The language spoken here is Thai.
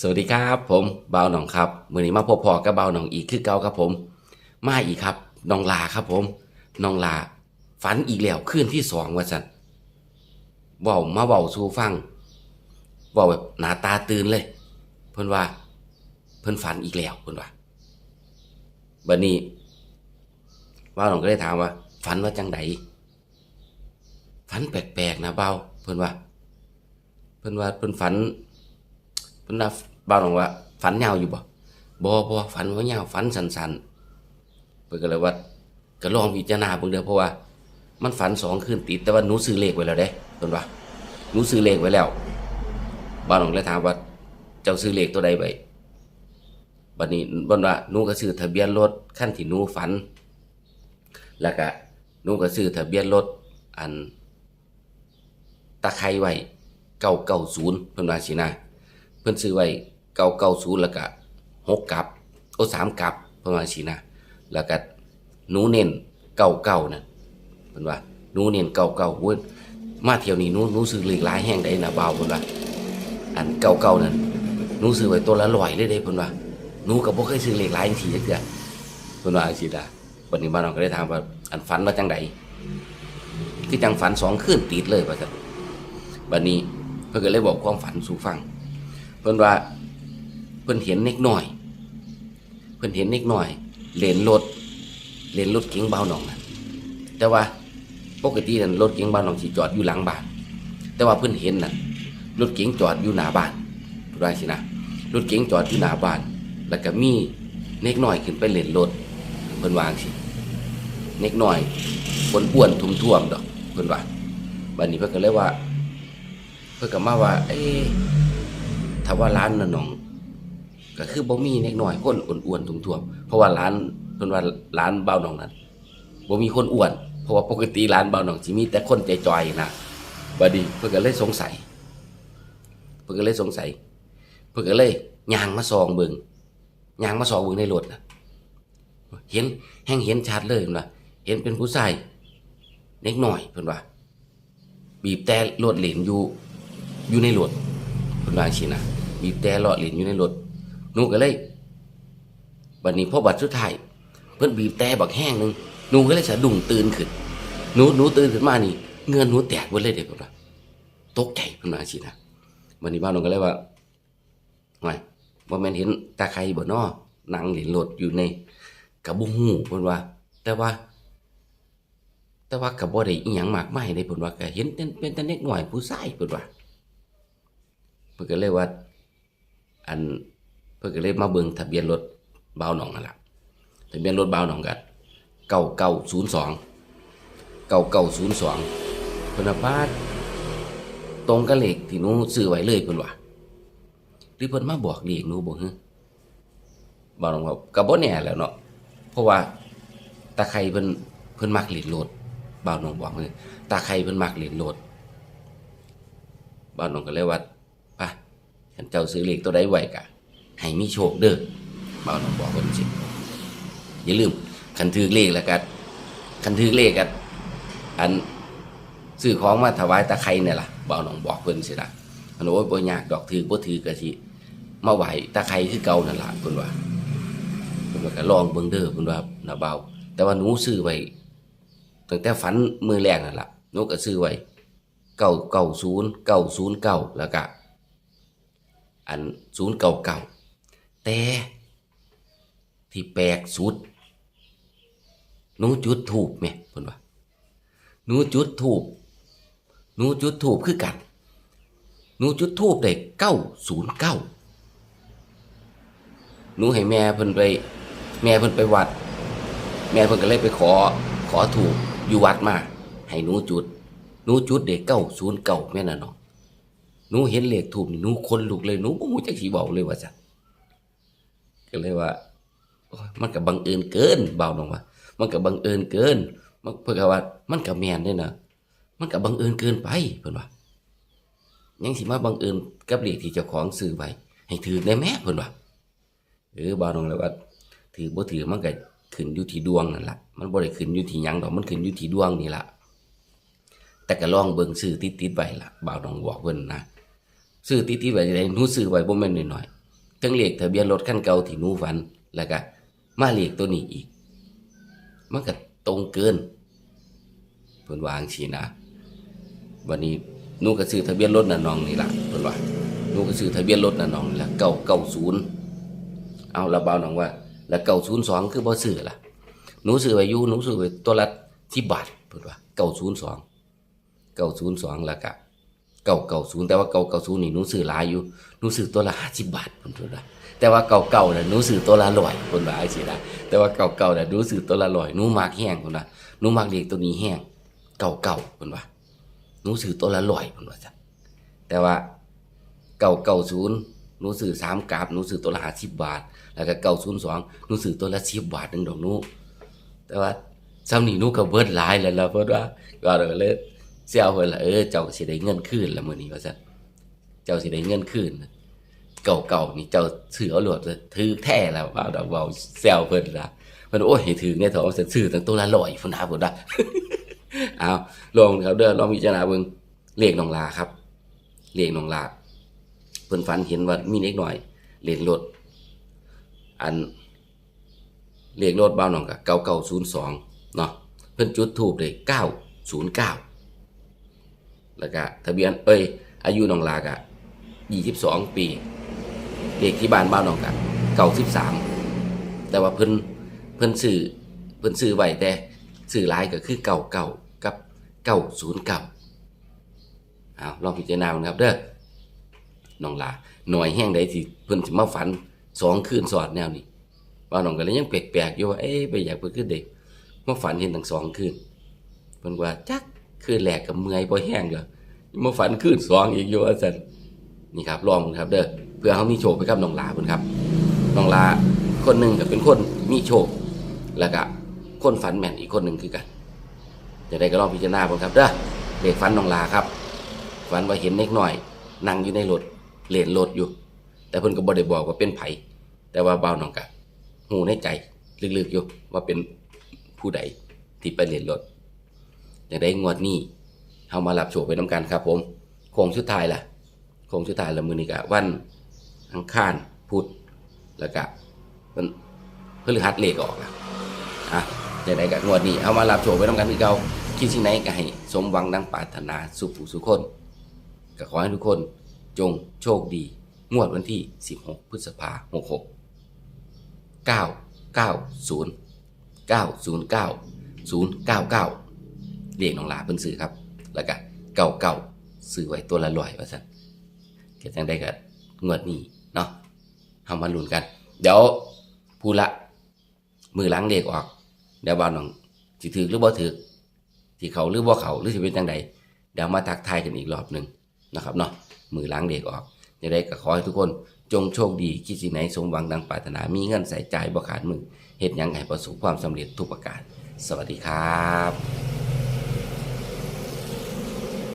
สวัสดีครับผมเบาหนองครับมื่อนี้มาพบพอกับเบาหนองอีกคือเก่าครับผม มาอีกครับน้องลาครับผมน้องลา ฝันอีกแล้วคืนที่สองว่าสันเว้ามาเว้าสู่ฟังเว้าแบบหนาตาตื่นเลย เพิ่นว่า เพิ่นฝันอีกแล้วเพิ่นว่าบัดนี้บ่าหนองก็เลยถามว่า ฝันว่าจังไดฝันแปลกๆนะเบาเพิ่นว่า เพิ่นว่าเพิ่นฝันเพิ่นว่า บ้านบอกว่า ฝันยาวอยู่บ่บ่บ่ฝันว่ายาวฝันสั้นๆเพิ่นก็เลยว่าก็ลองพิจารณาเบิ่งเด้อเพราะว่า มันฝันสองคืนติดแต่ว่าหนูซื้อเลขไว้แล้วเด้เพิ่นว่าหนูซื้อเลขไว้แล้ว บ้านของเลยถามว่า เจ้าซื้อเลขตัวใดไว้บัดนี้เพิ่นว่าหนูก็ซื้อทะเบียนรถคันที่หนูฝัน แล้วก็หนูก็ซื้อทะเบียนรถอันตะไคร้ไว้990เพิ่นว่าสินะเพิ่นซื้อไว้ เก้าเก้าศูนย์แล้วก็หกกับโอ้สามกับประมาณสีนะแล้วก็หนูเน้นเก้าเก้านะเพิ่นว่าหนูเน้นเก้าเก้าเว้ยมาเที่ยวนี้หนูหนูซื้อเลขหลายแห่งได้นะเบาเพิ่นว่าอันเก้าเก้านั่นหนูซื้อไว้ตัวละร้อยเลยเด้เพิ่นว่าหนูก็บ่เคยซื้อเลขหลายจังซี่จักเทื่อเพิ่นว่าจังซี่ล่ะวันนี้บ้านเราก็ได้ถามว่าอันฝันว่าจังไดคือจังฝันสองคืนติดเลยว่าซั่นบัดนี้เพิ่อนก็เลยบอกความฝันสู่ฟัง เพิ่นว่า พิ่นเห็นเล็กน้อย เพิ่นเห็นเล็กน้อย เลนรถเลนรถเก๋งเบาหนองนะแต่ว่าปกตินั่นรถเก๋งเบาหนองสิจอดอยู่หลังบ้าน แต่ว่าเพิ่นเห็นน่ะรถเก๋งจอดอยู่หน้าบ้านพูดว่าสินะรถเก๋งจอดอยู่หน้าบ้าน แล้วก็มีเล็กน้อยขึ้นไปเล่นรถเพิ่นวางสิเล็กน้อยคนอ้วนทุ่มๆดอกเพิ่นว่าบัดนี้เพิ่นก็เลยว่า เพิ่นก็มาว่า เอ๊ะถ้าว่าร้านน่ะน้อง ก็คือบ่มีเล็กน้อยคนอ้วนๆทุ่มๆเพราะว่าร้านเพิ่นว่าร้านเบาหนองนั้นบ่มีคนอ้วน เพราะว่าปกติร้านเบาหนองสิมีแต่คนใจจอยนะบัดนี้เพิ่นก็เลยสงสัย เพิ่นก็เลยสงสัย เพิ่นก็เลยย่างมาส่องเบิ่งย่างมาส่องเบิ่งในรถน่ะ เห็นแห้งเห็นชัดเลยเพิ่นว่าเห็นเป็นผู้ชายเล็กน้อยเพิ่นว่า บีบแต่รถเหลนอยู่อยู่ในรถเพิ่นว่าจังซี่นะบีบแต่เลาะเล่นอยู่ในรถ นูก็เลยบัดนี้พอบัดสุดท้ายเพิ่นบีบแต่บักแห้งหนึ่งหนูก็เลยสะดุ้งตื่นขึ้นหนูหนูตื่นขึ้นมานี่ เงินหนูแตกหมดเลยเด้เพิ่นว่าตกใจเพิ่นว่าจังซี่นะบัดนี้บ้านหนูก็เลยว่าห่วยบ่แม่นเห็นตาไครบ่น้อนั่งเล่นรถอยู่ในกะบ่ฮู้เพิ่นว่า แต่ว่า แต่ว่าก็บ่ได้อีหยังมากไมายเด้เพิ่นว่าก็เห็นเป็นเป็นต่เด็กหน้อยผู้ชายเพิ่นว่าเพิ่นก็เลยว่า อัน เพิ่นก็เลยมาเบิ่งทะเบียนรถเบาหนองนั่นล่ะทะเบียนรถเบาหนองกันเก้าเก้าศูนย์สองเก้าเก้าศูนย์สองเพิ่นาพาดตรงกับเลขที่หนูซื้อไว้เลยเพิ่นว่าหรือเพิ่นมาบอกเลขหนูบ่ฮึบ่าหนองว่าก็บ่แน่แหล้วเนาะเพราะว่าตาไครเพิ่นเพิ่นมักเล่นรถบ่าวหนองบอกเลยตาไครเพิ่นมักเล่นรถบ้านน้องก็เลยว่าป่ะฉันเจ้าซื้อเลขตัวใดไว้กะ ให้มีโชคเด้อบ้านน้องบอกคนสิอย่าลืมคันถือเลขแล้วกันคันถือเลขกันอันซื้อของมาถวายตะไครเนี่ยล่ะบ้านน้องบอกเพิ่นสิล่ะอันโอ้ยบ่ยากดอกถือบ่ถือก็สิมาไหวตะไคร้คือเก่านั่นล่ะเพิ่นว่าเพิ่นว่าก็ลองเบิ่งเด้อเพิ่นว่าน่ะเบา แต่ว่าหนูซื้อไว้ตั้งแต่ฝันมือแรกนั่นล่ะหนูก็ซื้อไว้เก้าเก้าศูนย์เก้าศูนย์เก้าแล้วก็อันศูนย์เก้าเก้า แต่ที่แปลกสุดหนูจุดถูกไหมเพิ่นว่าหนูจุดถูกหนูจุดถูกคือกันหนูจุดถูกได้เก้าศูนย์เก้าหนูให้แม่เพิ่นไป แม่เพิ่นไปวัด แม่เพิ่นก็เลยไปขอ ขอถูกอยู่วัดมา ให้หนูจุดหนูจุดเด็กเก้าศูนย์เก้าแม่น่ะเนาะหนูเห็นเลขถูกหนูคนลุกเลยหนูบ่ฮู้จักสิเว้าเลยว่าจ้ะ ก็เลยว่ามันก็บังเอิญเกินเบาน้องว่ามันก็บังเอิญเกิน มันเพิ่นก็ว่ามันก็แมนด้นะมันก็บังเอิญเกินไปเพิ่อนว่ายังสิมาบังเอิญกับเลขที่เจ้าของซื้อไว้ให้ถือได้แม่เพิ่อนว่าเออเบาน้องเลยว่าถือบ่ถือมันก็ขึ้นอยู่ที่ดวงนั่นล่ะมันบ่ได้ขึ้นอยู่ที่ยังดอกมันขึ้นอยู่ที่ดวงนี่แหละแต่ก็ลองเบิ่งซื้อติดติดไว้ล่ะบ่าวน้องบอกเพิ่นนะซื้อติดติดๆไว้ได้นูซื้อไว้บ่แม่นน้อยๆ ทั้งเลขทะเบียนรถคันเก่าที่หนูฝันแล้วก็มาเลขตัวนี้อีก มันก็ตรงเกินเพิ่นวางสินะวันนี้หนูก็ซื้อทะเบียนรถน่ะน้องนี่ล่ะเพิ่นว่าหนูก็ซื้อทะเบียนรถน่ะน้องนี่ล่ะ990เอาละเบาน้องว่า แล้ว902คือบ่ซื้อล่ะหนูซื้อไว้อยู่หนูซื้อไว้ตัวละ10บาทเพิ่นว่า902 902แล้วก็ 990แต่ว่า990นี่หนูซื้อหลายอยู่หนูซื้อตัวละ50บบาทเพิ่นว่าแต่ว่าเก่าๆน่ะหนูซื้อตัวละ100เพิ่นว่าจังซี่นะแต่ว่าเก่าๆน่ะหนูซื้อตัวละ100หนูมักแห้งเพิ่นว่าหนูมักเลขตัวนี้แห้งเก่าๆเพิ่นว่าหนูซื้อตัวละร้อยเพิ่นว่าจ้ะแต่ว่าเก่าเก่าศูนย์หนูซื้อสามกราบหนูซื้อตัวละห้าสิบบาท แล้วก็เก่าศูนย์สองหนูซื้อตัวละสิบบาทหนึ่งดอกหนูแต่ว่าซ้ำนี่หนูก็เบิดหลายแล้วล่ะเพิ่นว่าก็เลย เสียเพิ่นละเออเจ้าสิได้เงินคืนละมื้อนี้ว่าซั่นเจ้าสิได้เงินคืนเก่าเก่าๆนี่เจ้าซื้อเอาโลดถือแท้แล้วว่าดอกเว้าแซวเพิ่นล่ะเพิ่นโอ้ยถือเนี่ยถอะว่าซั่นซื้อตั้งตัวละร้อยพุ่นน่ะพิ่นว่าเอาลองครับเด้อลองพิจารณาเบิ่งเลขน้องลาครับเลขน้องลาเพิ่นฝันเห็นว่ามีเล็กหน่อยเลขรถอันเลขรถบ้านน้องก็9902เนาะเพิ่นจุดทูบเลย909 แล้วก็ทะเบียนเอ้ย อายุน้องลาก็22ปีเลขที่บ้านบ้านน้องก็93แต่ว่าเพิ่นเพิ่นซื้อเพิ่นซื้อไว้แต่ซื้อหลายก็คือเก่าเก่ากับเก้าศูนย์เก้าเอาลองพิจารณาครับเด้อน้องลาหน่อยแห้งใดที่เพิ่นสิมาฝันสองคืนสอดแนวนี้บ้านน้องก็เลยยังแปลกๆอยู่ว่าเอ๊ะไปอยากเพิ่นคือเด็กมาฝันเห็นทั้งสองคืนเพิ่นว่าจัก คืนแรกก็เมื่อยบ่แห้งก็มาฝันคืนสองอีกอยู่ว่าซั่นนี่ครับลองครับเด้อเพื่อเฮามีโชคไปกับน้องลาเพิ่นครับน้องลาคนหนึ่งก็เป็นคนมีโชคแล้วก็คนฝันแม่นอีกคนหนึ่งคือกันจะได้ก็ลองพิจารณาผมครับเด้อเด็กฝันน้องลาครับฝันว่าเห็นเล็กหน้อย นั่งอยู่ในรถเลนรถอยู่ แต่เพิ่นก็บ่ได้บอกว่าเป็นไผแต่ว่าเบาน้องกะหูในใจลึกๆอยู่ว่าเป็นผู้ใดที่ไปเล่นรถ จะได้งวดนี้เฮามารับโชคไปนํกันครับ ผมโค้งสุดท้ายล่ะโค้งสุดท้ายล้วมื้อนี้ก็วันอังคารพุธแล้วก็มันพฤหัสเลขออกแล้วอะจะได้กับงวดนี้เอามารับโชคไปทำกันคือเก่าคิดสิ่งไหนก็ให้สมหวังดังปรารถนาสุขสุขคนก็ขอให้ทุกคนจงโชคดี งวดวันที่ 16 พฤษภาคม66 990 909 099 เรียกน้องหลาเพิ่นซื้อครับ แล้วก็เก่าเก่าซื้อไว้ตัวละร้อยว่าซั่นก็จังได้กับงวดนี้เนาะเฮามาลุ้นกัน เดี๋ยวผู้ละ มือล้างเด็กออก เดี๋ยวบ้านน้องสิถือหรือบ่ถือที่เขาหรือบ่เขาหรือสิเป็นจังใดเดี๋ยวมาทักทายกันอีกรอบหนึ่งนะครับเนาะมือล้างเด็กออกจะได้ก็ขอให้ทุกคนจงโชคดีคิดสิ่งไหนสมหวังดังปรารถนามีเงินใส่ใจบ่ขาดมือเฮ็ดหยังให้ประสบความสำเร็จทุกประการ สวัสดีครับ